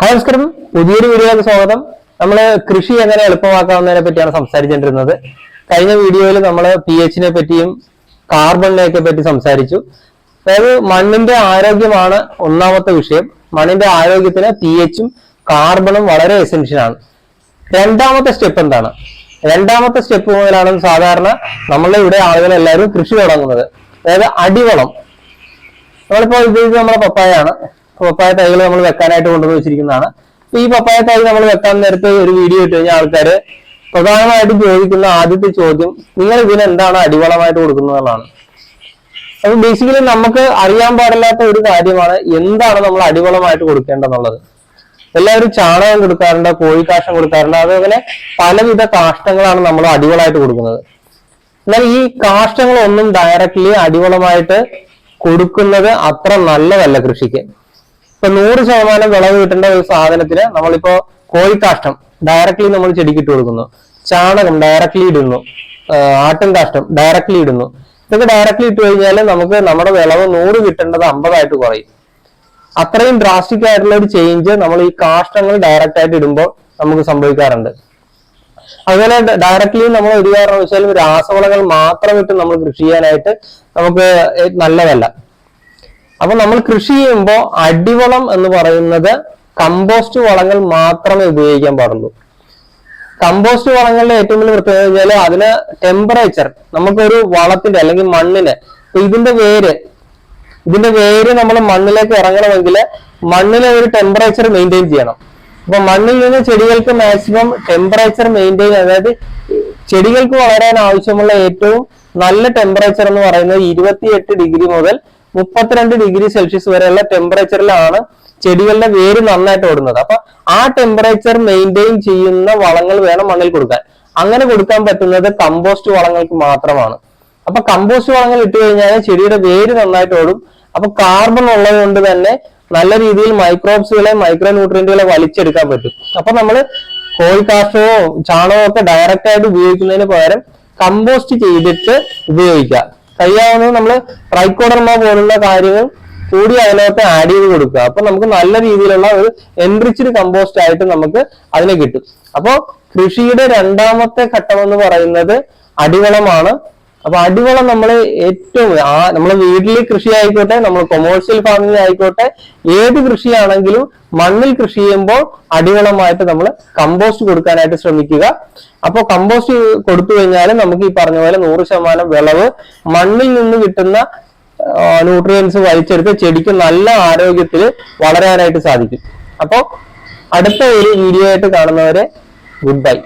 നമസ്കാരം. പുതിയൊരു വീഡിയോയിലേക്ക് സ്വാഗതം. നമ്മൾ കൃഷി എങ്ങനെ എളുപ്പമാക്കാവുന്നതിനെ പറ്റിയാണ് സംസാരിച്ചുകൊണ്ടിരുന്നത് കഴിഞ്ഞ വീഡിയോയിൽ നമ്മൾ പി എച്ചിനെ പറ്റിയും കാർബണിനെ ഒക്കെ പറ്റി സംസാരിച്ചു. അതായത് മണ്ണിന്റെ ആരോഗ്യമാണ് ഒന്നാമത്തെ വിഷയം. മണ്ണിന്റെ ആരോഗ്യത്തിന് പി എച്ചും കാർബണും വളരെ എസെൻഷ്യൽ ആണ്. രണ്ടാമത്തെ സ്റ്റെപ്പ് എന്താണ്? രണ്ടാമത്തെ സ്റ്റെപ്പ് മുതലാണ് സാധാരണ നമ്മളുടെ ഇവിടെ ആളുകളെല്ലാവരും കൃഷി തുടങ്ങുന്നത്. അതായത് അടിവളം. നമ്മളിപ്പോ ഇത് ഇത് നമ്മുടെ പപ്പായാണ് പപ്പായ തൈകൾ നമ്മൾ വെക്കാനായിട്ട് കൊണ്ടുവന്ന് വെച്ചിരിക്കുന്നതാണ്. ഈ പപ്പായ തൈ നമ്മൾ വെക്കാൻ നേരത്തെ ഒരു വീഡിയോ ഇട്ട് കഴിഞ്ഞാൽ ആൾക്കാര് പ്രധാനമായിട്ടും ചോദിക്കുന്ന ആദ്യത്തെ ചോദ്യം നിങ്ങൾ ഇതിന് എന്താണ് അടിവളമായിട്ട് കൊടുക്കുന്നതെന്നാണ് അപ്പൊ ബേസിക്കലി നമുക്ക് അറിയാൻ പാടില്ലാത്ത ഒരു കാര്യമാണ് എന്താണ് നമ്മൾ അടിവളമായിട്ട് കൊടുക്കേണ്ടതെന്നുള്ളത്. എല്ലാവരും ചാണകം കൊടുക്കാറുണ്ട് കോഴിക്കാഷ്ടം കൊടുക്കാറുണ്ട് അതേപോലെ പലവിധ കാഷ്ടങ്ങളാണ് നമ്മൾ അടിവളമായിട്ട് കൊടുക്കുന്നത്. എന്നാൽ ഈ കാഷ്ടങ്ങളൊന്നും ഡയറക്റ്റ്ലി അടിവളമായിട്ട് കൊടുക്കുന്നത് അത്ര നല്ലതല്ല കൃഷിക്ക്. ഇപ്പൊ നൂറ് ശതമാനം വിളവ് കിട്ടേണ്ട ഒരു സാധനത്തിന് നമ്മളിപ്പോ കോഴിക്കാഷ്ടം ഡയറക്ട്ലി നമ്മൾ ചെടിക്ക് ഇട്ട് കൊടുക്കുന്നു. ചാണകം ഡയറക്ട്ലി ഇടുന്നു. ആട്ടും കാഷ്ടം ഡയറക്ട്ലി ഇടുന്നു. ഇതൊക്കെ ഡയറക്ട്ലി ഇട്ട് കഴിഞ്ഞാൽ നമുക്ക് നമ്മുടെ വിളവ് നൂറ് കിട്ടേണ്ടത് അമ്പതായിട്ട് കുറയും. അത്രയും ഡ്രാസ്റ്റിക് ആയിട്ടുള്ള ഒരു ചേഞ്ച് നമ്മൾ ഈ കാഷ്ടങ്ങൾ ഡയറക്റ്റ് ആയിട്ട് ഇടുമ്പോൾ നമുക്ക് സംഭവിക്കാറുണ്ട്. അതുപോലെ ഡയറക്ട്ലി നമ്മൾ ഒരു കാരണവശാലും രാസവളങ്ങൾ മാത്രം ഇട്ട് നമ്മൾ കൃഷി ചെയ്യാനായിട്ട് നമുക്ക് നല്ലതല്ല. അപ്പൊ നമ്മൾ കൃഷി ചെയ്യുമ്പോൾ അടിവളം എന്ന് പറയുന്നത് കമ്പോസ്റ്റ് വളങ്ങൾ മാത്രമേ ഉപയോഗിക്കാൻ പാടുള്ളൂ. കമ്പോസ്റ്റ് വളങ്ങളുടെ ഏറ്റവും വലിയ പ്രത്യേകത വെച്ചാൽ അതിന് ടെമ്പറേച്ചർ നമുക്കൊരു വളത്തിന്റെ അല്ലെങ്കിൽ മണ്ണിന് ഇതിന്റെ വേര് ഇതിന്റെ വേര് നമ്മൾ മണ്ണിലേക്ക് ഇറങ്ങണമെങ്കിൽ മണ്ണിലെ ഒരു ടെമ്പറേച്ചർ മെയിന്റെയിൻ ചെയ്യണം. അപ്പൊ മണ്ണിൽ നിന്ന് ചെടികൾക്ക് മാക്സിമം ടെമ്പറേച്ചർ മെയിന്റെയിൻ അതായത് ചെടികൾക്ക് വളരാൻ ആവശ്യമുള്ള ഏറ്റവും നല്ല ടെമ്പറേച്ചർ എന്ന് പറയുന്നത് ഇരുപത്തിയെട്ട് ഡിഗ്രി മുതൽ മുപ്പത്തിരണ്ട് ഡിഗ്രി സെൽഷ്യസ് വരെയുള്ള ടെമ്പറേച്ചറിലാണ് ചെടികളുടെ വേര് നന്നായിട്ട് ഓടുന്നത്. അപ്പൊ ആ ടെമ്പറേച്ചർ മെയിന്റെയിൻ ചെയ്യുന്ന വളങ്ങൾ വേണം മണ്ണിൽ കൊടുക്കാൻ. അങ്ങനെ കൊടുക്കാൻ പറ്റുന്നത് കമ്പോസ്റ്റ് വളങ്ങൾക്ക് മാത്രമാണ്. അപ്പൊ കമ്പോസ്റ്റ് വളങ്ങൾ ഇട്ട് കഴിഞ്ഞാൽ ചെടിയുടെ വേര് നന്നായിട്ട് ഓടും. അപ്പൊ കാർബൺ ഉള്ളത് കൊണ്ട് തന്നെ നല്ല രീതിയിൽ മൈക്രോബ്സുകളെ മൈക്രോ ന്യൂട്രിയന്റുകളെ വലിച്ചെടുക്കാൻ പറ്റും. അപ്പൊ നമ്മൾ കോഴി ചാണകമോ ഒക്കെ ഡയറക്റ്റ് ആയിട്ട് ഉപയോഗിക്കുന്നതിന് പകരം കമ്പോസ്റ്റ് ചെയ്തിട്ട് ഉപയോഗിക്കുക. കഴിയാവുന്നത് നമ്മൾ ട്രൈക്കോഡർമ പോലുള്ള കാര്യങ്ങൾ കൂടി അതിനകത്ത് ആഡ് ചെയ്ത് കൊടുക്കുക. അപ്പൊ നമുക്ക് നല്ല രീതിയിലുള്ള ഒരു എൻറിച്ച്ഡ് കമ്പോസ്റ്റ് ആയിട്ട് നമുക്ക് അതിനെ കിട്ടും. അപ്പോ കൃഷിയുടെ രണ്ടാമത്തെ ഘട്ടം എന്ന് പറയുന്നത് അടിവളമാണ്. അപ്പൊ അടിവളം നമ്മൾ ഏറ്റവും ആ നമ്മളെ വീട്ടിൽ കൃഷി ആയിക്കോട്ടെ നമ്മൾ കൊമേഴ്സ്യൽ ഫാമിംഗ് ആയിക്കോട്ടെ ഏത് കൃഷിയാണെങ്കിലും മണ്ണിൽ കൃഷി ചെയ്യുമ്പോൾ അടിവളമായിട്ട് നമ്മൾ കമ്പോസ്റ്റ് കൊടുക്കാനായിട്ട് ശ്രമിക്കുക. അപ്പോൾ കമ്പോസ്റ്റ് കൊടുത്തു കഴിഞ്ഞാൽ നമുക്ക് ഈ പറഞ്ഞ പോലെ നൂറ് ശതമാനം വിളവ് മണ്ണിൽ നിന്ന് കിട്ടുന്ന ന്യൂട്രിയൻസ് വലിച്ചെടുത്ത് ചെടിക്ക് നല്ല ആരോഗ്യത്തിൽ വളരാനായിട്ട് സാധിക്കും. അപ്പോൾ അടുത്ത ഒരു വീഡിയോ ആയിട്ട് കാണുന്നവരെ ഗുഡ് ബൈ